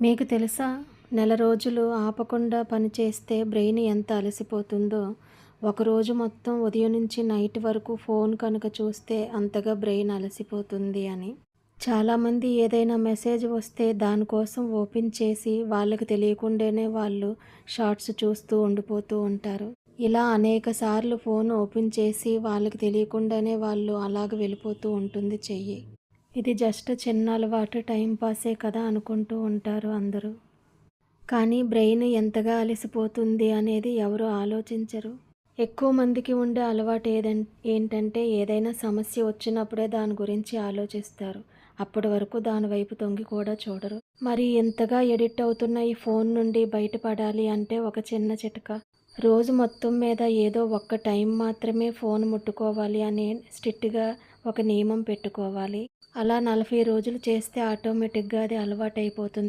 మీకు తెలుసా? నెల రోజులు ఆపకుండా పనిచేస్తే బ్రెయిన్ ఎంత అలసిపోతుందో. ఒకరోజు మొత్తం ఉదయం నుంచి నైట్ వరకు ఫోన్ కనుక చూస్తే అంతగా బ్రెయిన్ అలసిపోతుంది అని. చాలామంది ఏదైనా మెసేజ్ వస్తే దానికోసం ఓపెన్ చేసి వాళ్ళకి తెలియకుండానే వాళ్ళు షార్ట్స్ చూస్తూ ఉండిపోతూ ఉంటారు. ఇలా అనేక సార్లు ఫోన్ ఓపెన్ చేసి వాళ్ళకి తెలియకుండానే వాళ్ళు అలాగ వెళ్ళిపోతూ ఉంటుంది చెయ్యి. ఇది జస్ట్ చిన్న అలవాటు టైంపాసే కదా అనుకుంటూ ఉంటారు అందరూ. కానీ బ్రెయిన్ ఎంతగా అలసిపోతుంది అనేది ఎవరు ఆలోచించరు. ఎక్కువ మందికి ఉండే అలవాటు ఏదం ఏంటంటే ఏదైనా సమస్య వచ్చినప్పుడే దాని గురించి ఆలోచిస్తారు. అప్పటి వరకు దాని వైపు తొంగి కూడా చూడరు. మరి ఎంతగా ఎడిట్ అవుతున్న ఈ ఫోన్ నుండి బయటపడాలి అంటే ఒక చిన్న చిట్క. రోజు మొత్తం మీద ఏదో ఒక్క టైం మాత్రమే ఫోన్ ముట్టుకోవాలి అని స్ట్రిక్ట్గా ఒక నియమం పెట్టుకోవాలి. అలా నలభై రోజులు చేస్తే ఆటోమేటిక్గా అది అలవాటు అయిపోతుంది